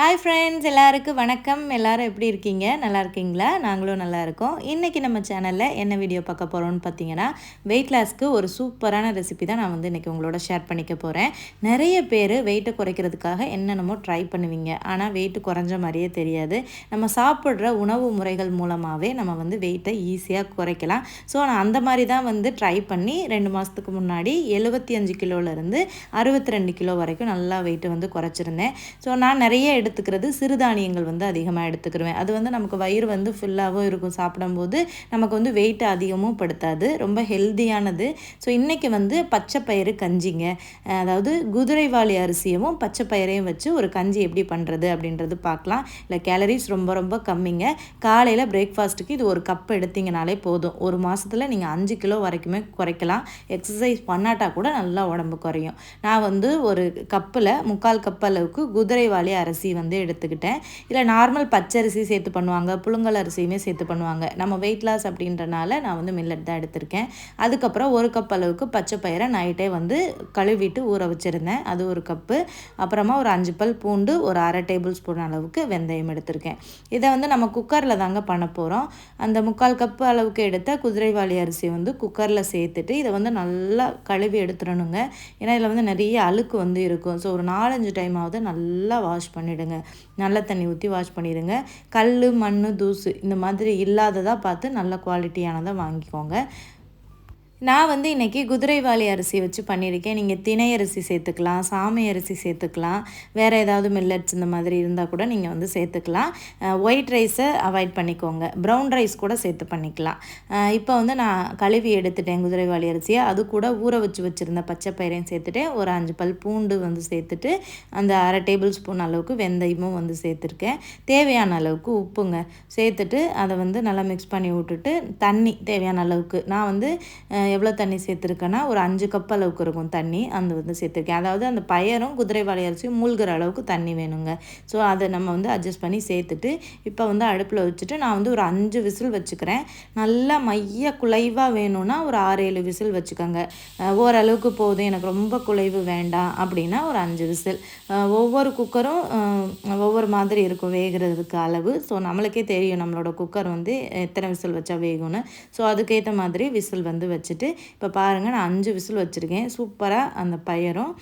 Hi friends எல்லாருக்கும் வணக்கம். எல்லாரும் எப்படி இருக்கீங்க? நல்லா இருக்கீங்களா? நாங்களும் நல்லா இருக்கோம். இன்றைக்கி நம்ம சேனலில் என்ன வீடியோ பார்க்க போகிறோம்னு பார்த்தீங்கன்னா வெயிட் லாஸ்க்கு ஒரு சூப்பரான ரெசிபி தான் நான் வந்து இன்றைக்கி உங்களோட ஷேர் பண்ணிக்க போகிறேன் நிறைய பேர் வெயிட்டை குறைக்கிறதுக்காக என்னென்னமோ ட்ரை பண்ணுவீங்க. ஆனால் வெயிட்டு குறைஞ்ச மாதிரியே தெரியாது. நம்ம சாப்பிட்ற உணவு முறைகள் மூலமாகவே நம்ம வந்து வெயிட்டை ஈஸியாக குறைக்கலாம். ஸோ நான் அந்த மாதிரி தான் வந்து ட்ரை பண்ணி ரெண்டு மாதத்துக்கு முன்னாடி எழுபத்தி அஞ்சு கிலோலேருந்து அறுபத்தி ரெண்டு கிலோ வரைக்கும் நல்லா வெயிட்டு வந்து குறைச்சிருந்தேன். ஸோ நான் நிறைய எடுத்துக்கிறது சிறுதானியங்கள் வந்து அதிகமாக எடுத்துக்கிருவேன். அது வந்து நமக்கு வயிறு வந்து ஃபுல்லாகவும் இருக்கும். சாப்பிடும்போது நமக்கு வந்து வெயிட் அதிகமும் படுத்தாது. ரொம்ப ஹெல்த்தியானது ஸோ இன்றைக்கி வந்து பச்சை பயிறு கஞ்சிங்க அதாவது குதிரைவாளி அரிசியவும் பச்சை பயிரையும் வச்சு ஒரு கஞ்சி எப்படி பண்ணுறது அப்படின்றது பார்க்கலாம். இல்லை கேலரிஸ் ரொம்ப ரொம்ப கம்மிங்க. காலையில் பிரேக்ஃபாஸ்ட்டுக்கு இது ஒரு கப் எடுத்தீங்கனாலே போதும். ஒரு மாதத்தில் நீங்கள் அஞ்சு கிலோ வரைக்குமே குறைக்கலாம். எக்ஸசைஸ் பண்ணாட்டா கூட நல்லா உடம்பு குறையும். நான் வந்து ஒரு கப்பில் முக்கால் கப் அளவுக்கு குதிரைவாளி அரிசி வந்து எடுத்துக்கிட்டேன். இல்லை நார்மல் பச்சரிசி சேர்த்து பண்ணுவாங்க புழுங்கல் அரிசியுமே சேர்த்து பண்ணுவாங்க. நம்ம வெயிட் லாஸ் அப்படின்றனால நான் வந்து மில்லட் தான் எடுத்திருக்கேன். அதுக்கப்புறம் ஒரு கப் அளவுக்கு பச்சை பயிரை நைட்டே வந்து கழுவிட்டு ஊற வச்சுருந்தேன். அது ஒரு கப்பு அப்புறமா ஒரு அஞ்சு பல் பூண்டு ஒரு அரை டேபிள் ஸ்பூன் அளவுக்கு வெந்தயம் எடுத்திருக்கேன். இதை வந்து நம்ம குக்கரில் தாங்க பண்ண போகிறோம் அந்த முக்கால் கப்பு அளவுக்கு எடுத்த குதிரைவாளி அரிசி வந்து குக்கரில் சேர்த்துட்டு இதை வந்து நல்லா கழுவி எடுத்துடணுங்க. ஏன்னா இதில் வந்து நிறைய அழுக்கு வந்து இருக்கும். ஸோ ஒரு நாலஞ்சு டைமாவது நல்லா வாஷ் பண்ணிவிடுங்க பண்ணிவிடுங்க நல்ல தண்ணி ஊற்றி வாஷ் பண்ணிடுங்க. கல் மண் தூசு இந்த மாதிரி இல்லாததாக பார்த்து நல்ல குவாலிட்டியானதாக வாங்கிக்கோங்க. நான் வந்து இன்றைக்கி குதிரைவாளி அரிசி வச்சு பண்ணியிருக்கேன். நீங்கள் திணை அரிசி சேர்த்துக்கலாம் சாமை அரிசி சேர்த்துக்கலாம். வேறு ஏதாவது மில்லட்ஸ் இந்த மாதிரி இருந்தால் கூட நீங்கள் வந்து சேர்த்துக்கலாம். ஒயிட் ரைஸை அவாய்ட் பண்ணிக்கோங்க. ப்ரௌன் ரைஸ் கூட சேர்த்து பண்ணிக்கலாம். இப்போ வந்து நான் கழுவி எடுத்துட்டேன் குதிரைவாளி அரிசியை. அது கூட ஊற வச்சு வச்சுருந்த பச்சை பயிரையும் சேர்த்துட்டேன் ஒரு அஞ்சு பல் பூண்டு வந்து சேர்த்துட்டு அந்த அரை டேபிள் ஸ்பூன் அளவுக்கு வெந்தயமும் வந்து சேர்த்துருக்கேன். தேவையான அளவுக்கு உப்புங்க சேர்த்துட்டு அதை வந்து நல்லா மிக்ஸ் பண்ணி விட்டுட்டு தண்ணி தேவையான அளவுக்கு. நான் வந்து எவ்வளோ தண்ணி சேர்த்துருக்கேன்னா ஒரு அஞ்சு கப் அளவுக்கு இருக்கும் தண்ணி அந்த வந்து சேர்த்துருக்கேன். அதாவது அந்த பயரும் குதிரைவாளி அரிசியும் மூழ்கிற அளவுக்கு தண்ணி வேணுங்க. ஸோ அதை நம்ம வந்து அட்ஜஸ்ட் பண்ணி சேர்த்துட்டு இப்போ வந்து அடுப்பில் வச்சுட்டு நான் வந்து ஒரு அஞ்சு விசில் வச்சுக்கிறேன். நல்லா மைய குலைவாக வேணும்னா ஒரு ஆறு ஏழு விசில் வச்சுக்கோங்க. ஓரளவுக்கு போதும் எனக்கு ரொம்ப குலைவு வேண்டாம் அப்படின்னா ஒரு அஞ்சு விசில். ஒவ்வொரு குக்கரும் ஒவ்வொரு மாதிரி இருக்கும் வேகிறதுக்கு அளவு. ஸோ நம்மளுக்கே தெரியும் நம்மளோட குக்கர் வந்து எத்தனை விசில் வச்சா வேகும்னு. ஸோ அதுக்கேற்ற மாதிரி விசில் வந்து வச்சுட்டு இப்போ பாருங்கள் நான் அஞ்சு விசில் வச்சுருக்கேன். சூப்பராக அந்த பயரும்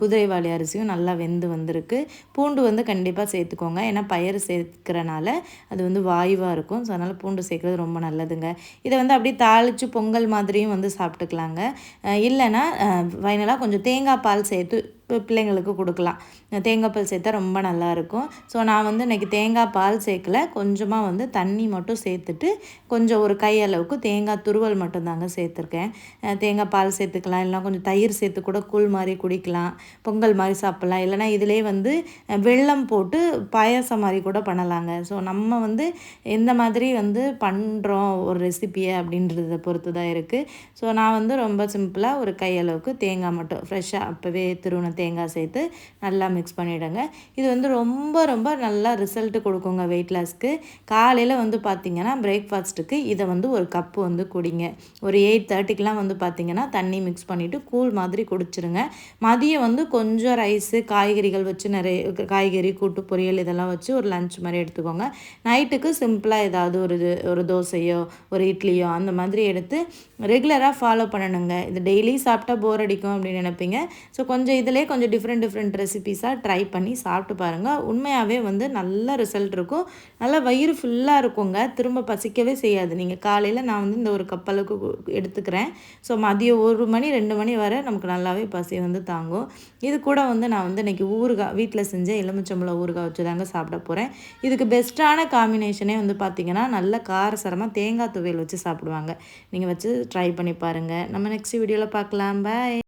குதிரைவாளி அரிசியும் நல்லா வெந்து வந்திருக்கு. பூண்டு வந்து கண்டிப்பாக சேர்த்துக்கோங்க. ஏன்னா பயிர் சேர்க்கிறனால அது வந்து வாயுவாக இருக்கும். ஸோ அதனால் பூண்டு சேர்க்குறது ரொம்ப நல்லதுங்க. இதை வந்து அப்படியே தாளித்து பொங்கல் மாதிரியும் வந்து சாப்பிட்டுக்கலாங்க. இல்லைன்னா ஃபைனலாக கொஞ்சம் தேங்காய் பால் சேர்த்து பிள்ளைங்களுக்கு கொடுக்கலாம். தேங்காய் பால் சேர்த்தா ரொம்ப நல்லாயிருக்கும். ஸோ நான் வந்து இன்றைக்கி தேங்காய் பால் சேர்க்கல. கொஞ்சமாக வந்து தண்ணி மட்டும் சேர்த்துட்டு கொஞ்சம் ஒரு கை அளவுக்கு தேங்காய் துருவல் மட்டும்தாங்க சேர்த்துருக்கேன். தேங்காய் பால் சேர்த்துக்கலாம். இல்லைனா கொஞ்சம் தயிர் சேர்த்து கூட கூழ் மாதிரி குடிக்கலாம். பொங்கல் மாதிரி சாப்பிட்லாம். இல்லைனா இதிலே வந்து வெள்ளம் போட்டு பாயாசம் மாதிரி கூட பண்ணலாங்க. ஸோ நம்ம வந்து எந்த மாதிரி வந்து பண்ணுறோம் ஒரு ரெசிப்பியை அப்படின்றத பொறுத்து தான் இருக்குது ஸோ நான் வந்து ரொம்ப சிம்பிளாக ஒரு கையளவுக்கு தேங்காய் மட்டும் ஃப்ரெஷ்ஷாக அப்போவே திருவண்ண தேங்காய் சேர்த்து நல்லா மிக்ஸ் பண்ணிவிடுங்க இது வந்து ரொம்ப ரொம்ப நல்லா ரிசல்ட்டு கொடுக்குங்க வெயிட் லாஸ்க்கு காலையில் வந்து பார்த்திங்கன்னா பிரேக்ஃபாஸ்ட்டுக்கு இதை வந்து ஒரு கப்பு வந்து குடிங்க. ஒரு எயிட் தேர்ட்டிக்கெலாம் வந்து பார்த்திங்கன்னா தண்ணி மிக்ஸ் பண்ணிவிட்டு கூழ் மாதிரி குடிச்சிருங்க. மதியம் வந்து கொஞ்சம் ரைஸு காய்கறிகள் வச்சு நிறைய காய்கறி கூட்டு பொரியல் இதெல்லாம் வச்சு ஒரு லஞ்ச் மாதிரி எடுத்துக்கோங்க. நைட்டுக்கு சிம்பிளாக ஏதாவது ஒரு ஒரு தோசையோ ஒரு இட்லியோ அந்த மாதிரி எடுத்து ரெகுலராக ஃபாலோ பண்ணணுங்க. இது டெய்லி சாப்பிட்டா போர் அடிக்கும் அப்படின்னு நினைப்பீங்க. ஸோ கொஞ்சம் இதிலே கொஞ்சம் டிஃப்ரெண்ட் டிஃப்ரெண்ட் ரெசிபீஸாக ட்ரை பண்ணி சாப்பிட்டு பாருங்கள் உண்மையாகவே வந்து நல்ல ரிசல்ட் இருக்கும். நல்லா வயிறு ஃபுல்லாக இருக்குங்க. திரும்ப பசிக்கவே செய்யாது. நீங்கள் காலையில் நான் வந்து இந்த ஒரு கப்பலுக்கு எடுத்துக்கிறேன். ஸோ மதியம் ஒரு மணி ரெண்டு மணி வரை நமக்கு நல்லாவே பசி வந்து தாங்கும். இது கூட வந்து நான் வந்து இன்றைக்கி ஊறுகாய் வீட்டில் செஞ்ச எலுமிச்சம்பளம் ஊறுகாய் வச்சு தாங்க சாப்பிட போகிறேன் இதுக்கு பெஸ்ட்டான காம்பினேஷனே வந்து பார்த்திங்கன்னா நல்ல காரசரமாக தேங்காய் துவையல் வச்சு சாப்பிடுவாங்க. நீங்கள் வச்சு ட்ரை பண்ணி பாருங்கள் நம்ம நெக்ஸ்ட் வீடியோவில் பார்க்கலாம் பாய்